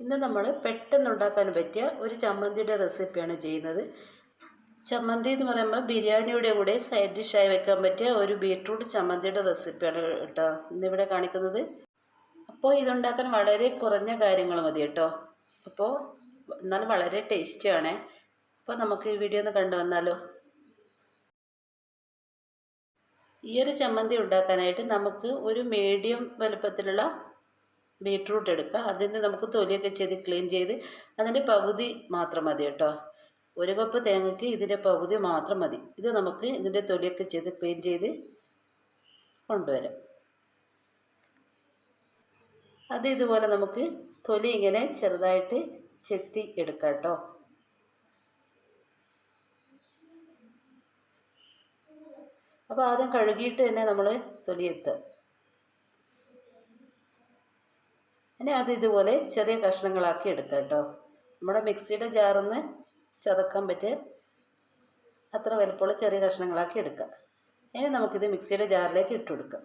ഇന്ന് നമ്മൾ പെട്ടെന്ന് ഉണ്ടാക്കാൻ പറ്റിയ ഒരു ചമ്മന്തിയുടെ റെസിപ്പിയാണ് ചെയ്യുന്നത്. ചമ്മന്തി എന്ന് പറയുമ്പോൾ ബിരിയാണിയുടെ കൂടെ സൈഡ് ഡിഷായി വെക്കാൻ പറ്റിയ ഒരു ബീട്രൂട്ട് ചമ്മന്തിയുടെ റെസിപ്പിയാണ് കേട്ടോ ഇന്നിവിടെ കാണിക്കുന്നത്. അപ്പോൾ ഇതുണ്ടാക്കാൻ വളരെ കുറഞ്ഞ കാര്യങ്ങൾ മതി കേട്ടോ. അപ്പോൾ എന്നാലും വളരെ ടേസ്റ്റിയാണേ. അപ്പോൾ നമുക്ക് ഈ വീഡിയോ ഒന്ന് കണ്ടു വന്നാലോ? ഈ ഒരു ചമ്മന്തി ഉണ്ടാക്കാനായിട്ട് നമുക്ക് ഒരു മീഡിയം വലുപ്പത്തിലുള്ള ബീട്രൂട്ട് എടുക്കുക. അതിന് നമുക്ക് തൊലിയൊക്കെ ചെയ്ത് ക്ലീൻ ചെയ്ത് അതിന്റെ പകുതി മാത്രം മതി കേട്ടോ. ഒരു കപ്പ് തേങ്ങയ്ക്ക് ഇതിന്റെ പകുതി മാത്രം മതി. ഇത് നമുക്ക് ഇതിന്റെ തൊലിയൊക്കെ ചെയ്ത് ക്ലീൻ ചെയ്ത് കൊണ്ടുവരാം. അത് ഇതുപോലെ നമുക്ക് തൊലി ഇങ്ങനെ ചെറുതായിട്ട് ചെത്തി എടുക്കാം കേട്ടോ. അപ്പോൾ ആദ്യം കഴുകിയിട്ട് തന്നെ നമ്മൾ തൊലി ഇനി അത് ഇതുപോലെ ചെറിയ കഷ്ണങ്ങളാക്കി എടുക്കുക കേട്ടോ. നമ്മുടെ മിക്സിയുടെ ജാറിൽ നിന്ന് ചതക്കാൻ പറ്റിയ അത്ര വലുപ്പമുള്ള ചെറിയ കഷ്ണങ്ങളാക്കി എടുക്കുക ഇനി നമുക്കിത് മിക്സിയുടെ ജാറിലേക്ക് ഇട്ട് കൊടുക്കാം.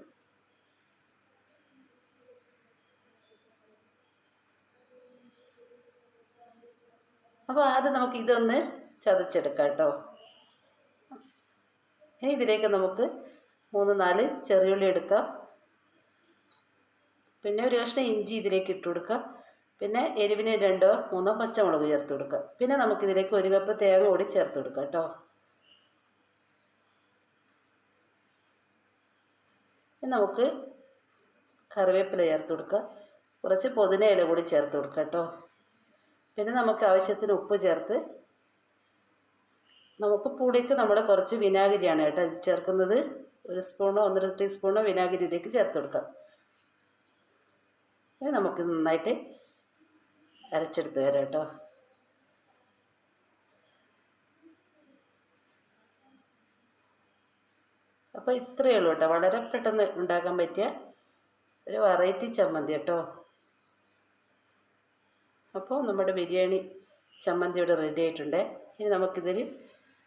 അപ്പോൾ അത് നമുക്ക് ഇതൊന്ന് ചതച്ചെടുക്കാം കേട്ടോ. ഇനി ഇതിലേക്ക് നമുക്ക് മൂന്ന് നാല് ചെറിയുള്ളി എടുക്കാം. പിന്നെ ഒരു കഷ്ണം ഇഞ്ചി ഇതിലേക്ക് ഇട്ട് കൊടുക്കുക. പിന്നെ എരിവിന് രണ്ടോ മൂന്നോ പച്ചമുളക് ചേർത്ത് കൊടുക്കുക. പിന്നെ നമുക്കിതിലേക്ക് ഒരു കപ്പ് തേങ്ങ കൂടി ചേർത്ത് കൊടുക്കാം കേട്ടോ. നമുക്ക് കറിവേപ്പില ചേർത്ത് കൊടുക്കുക. കുറച്ച് പുതിന ഇല കൂടി ചേർത്ത് കൊടുക്കുക കേട്ടോ. പിന്നെ നമുക്ക് ആവശ്യത്തിന് ഉപ്പ് ചേർത്ത് നമുക്ക് പുളിക്ക് നമ്മൾ കുറച്ച് വിനാഗിരിയാണ് കേട്ടോ ചേർക്കുന്നത്. ഒരു സ്പൂണോ ഒന്നര ടീസ്പൂണോ വിനാഗിരിയിലേക്ക് ചേർത്ത് കൊടുക്കാം നമുക്ക് നന്നായിട്ട് അരച്ചെടുത്ത് വരാം കേട്ടോ. അപ്പോൾ ഇത്രയേ ഉള്ളൂ കേട്ടോ. വളരെ പെട്ടെന്ന് ഉണ്ടാക്കാൻ പറ്റിയ ഒരു വെറൈറ്റി ചമ്മന്തി കേട്ടോ. അപ്പോൾ നമ്മുടെ ബിരിയാണി ചമ്മന്തി ഇവിടെ റെഡി ആയിട്ടുണ്ട്. ഇനി നമുക്കിതിൽ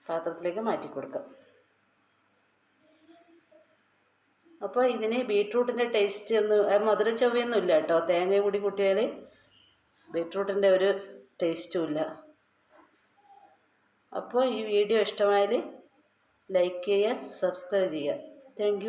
പാത്രത്തിലേക്ക് മാറ്റി കൊടുക്കാം. അപ്പോൾ ഇതിന് ബീട്രൂട്ടിന്റെ ടേസ്റ്റ് ഒന്നും മധുര ഇല്ല കേട്ടോ. തേങ്ങ കൂടി കൂട്ടിയാൽ ബീട്രൂട്ടിന്റെ ഒരു ടേസ്റ്റും ഇല്ല. അപ്പോൾ ഈ വീഡിയോ ഇഷ്ടമായാൽ ലൈക്ക് ചെയ്യുക സബ്സ്ക്രൈബ് ചെയ്യുക. താങ്ക്